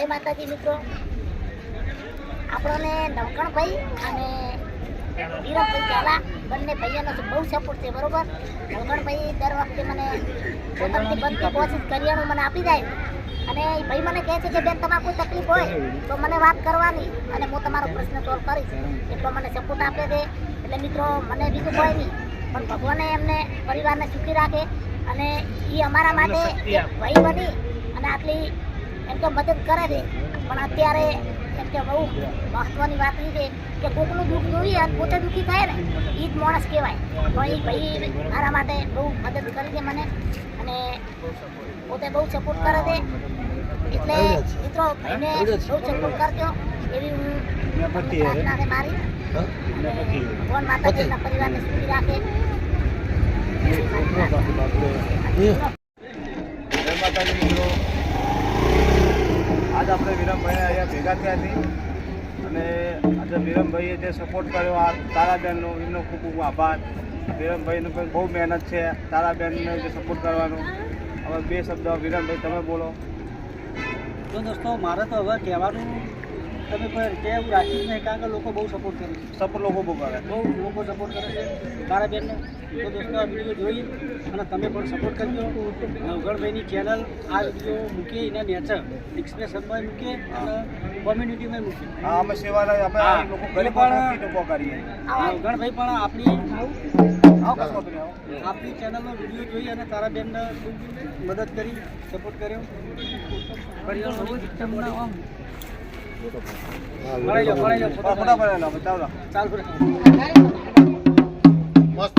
જય માતાજી મિત્રો. આપણને નવકણભાઈ અને વીરમભાઈ ઝાલા બંને ભાઈઓનો બહુ સપોર્ટ છે બરોબર? નવકણભાઈ દર વખતે મને પોતાની બનતી કોશિશ કરિયાણું મને આપી જાય. અને એ ભાઈ મને કહે છે કે બેન તમારે કોઈ તકલીફ હોય તો મને વાત કરવાની અને હું તમારો પ્રશ્ન સોલ્વ કરીશ. એટલો મને સપોર્ટ આપે છે. એટલે મિત્રો મને બીજું કોઈ નહીં પણ ભગવાને એમને પરિવારને સુખી રાખે અને એ અમારા માટે ભાઈ બની અને આટલી એમ કે મદદ કરે છે. પણ અત્યારે એમ કે બહુ મહત્વની વાત એ છે કે કોકનું દુઃખ જોઈએ અને પોતે દુઃખી થાય ને એ જ માણસ કહેવાય. તો એ ભાઈ મારા માટે બહુ મદદ કરી છે મને અને પોતે બહુ સપોર્ટ કરે છે. એટલે મિત્રો ભાઈને બહુ સપોર્ટ કરજો. એવી હું પ્રાર્થના છે મારી. ભગવાન માતાજીના પરિવારને સુખી રાખે. જય માતાજી મિત્રો. આજ આપણે વિરમભાઈ અહીંયા ભેગા થયા છીએ અને આજે વિરમભાઈએ જે સપોર્ટ કર્યો આ તારાબેનનો, એમનો ખૂબ ખૂબ આભાર. વિરમભાઈનો પણ બહુ મહેનત છે તારાબેનને જે સપોર્ટ કરવાનો. હવે બે શબ્દ વિરમભાઈ, તમે બોલો. તો દોસ્તો, મારે તો હવે કહેવાનું તમે કોઈ રીતે એવું રાખ્યું નહીં કારણ કે લોકો બહુ સપોર્ટ કરે છે. સપોર્ટ લોકો બહુ કરે. બહુ લોકો સપોર્ટ કરે છે. તારા બેનને તો દોસ્તો આ વીડિયો જોઈ અને તમે પણ સપોર્ટ કરજો. નવગણભાઈની ચેનલ આ વીડિયો મૂકીએ એના નેચર એક્સપ્રેશનમાં મૂકીએ અને કોમ્યુનિટીમાં મૂકીએ. હા અમે સેવા આપણે લોકો ગરીબ પણ લોકો કરીએ. નવગણભાઈ પણ આપણી આપણી ચેનલનો વીડિયો જોઈ અને તારા બેનને ખૂબ મદદ કરી સપોર્ટ કર્યો. તમને આમ চাল